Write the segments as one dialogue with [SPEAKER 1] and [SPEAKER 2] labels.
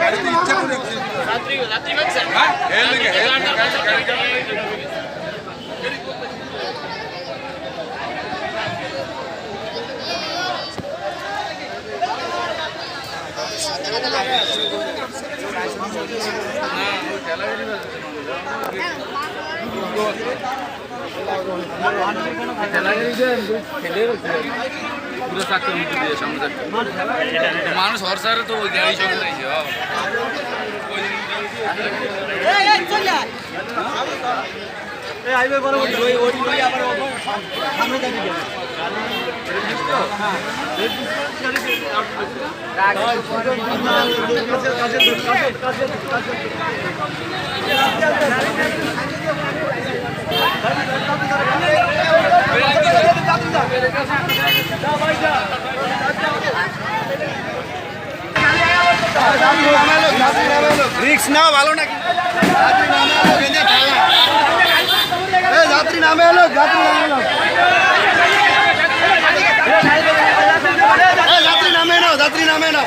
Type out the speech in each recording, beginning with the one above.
[SPEAKER 1] গাড়ি তো করছে গাড়ি তো হ্যাঁ হেল গাড়ি গাড়ি
[SPEAKER 2] পুরো চাকরি মুক্তি দিয়ে সামনে থাকতে মানুষ হরসারে তো ওই গাড়ি সঙ্গে যাইছে
[SPEAKER 3] রিক্স নাও ভালো নাকি? যাত্রী নামে এলো যাত্রী নামে এলো। যাত্রী নামে নাও যাত্রী নামে নাও।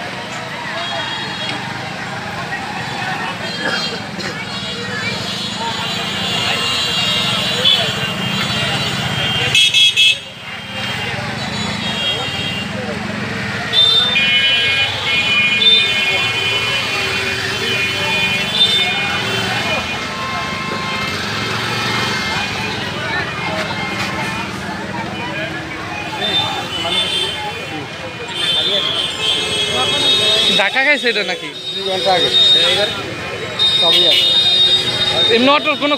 [SPEAKER 4] ধাক্কা খাইছে এটা নাকি?
[SPEAKER 3] দুই ঘণ্টা আগে। সবই আছে।
[SPEAKER 4] এমনি অটোর কোনো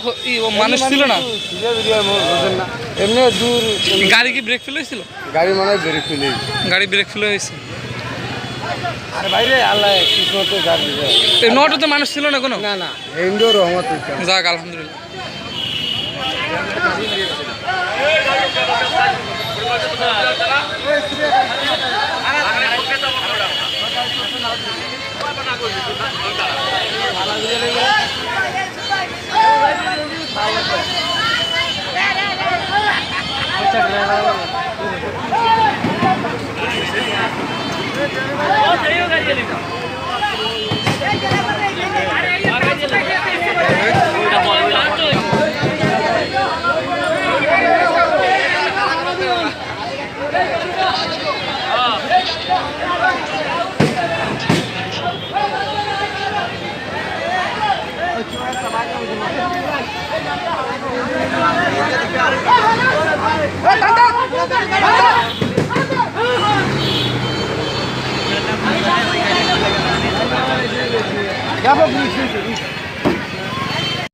[SPEAKER 4] মানুষ ছিল না?
[SPEAKER 3] এমনি দূর
[SPEAKER 4] গাড়ি কি ব্রেক ফেল হয়েছিল?
[SPEAKER 3] গাড়ি মানে বেরিয়ে ফেলে
[SPEAKER 4] গাড়ি ব্রেক ফেল হয়েছে।
[SPEAKER 3] আর বাইরে আল্লাহ কিসমতে গাড়ি দিবে।
[SPEAKER 4] এমনি অটোতে মানুষ ছিল না কোনো?
[SPEAKER 3] না না ইন্ডো রহমত
[SPEAKER 4] যাক আলহামদুলিল্লাহ।
[SPEAKER 5] Let's go. Grava ver isso vídeo.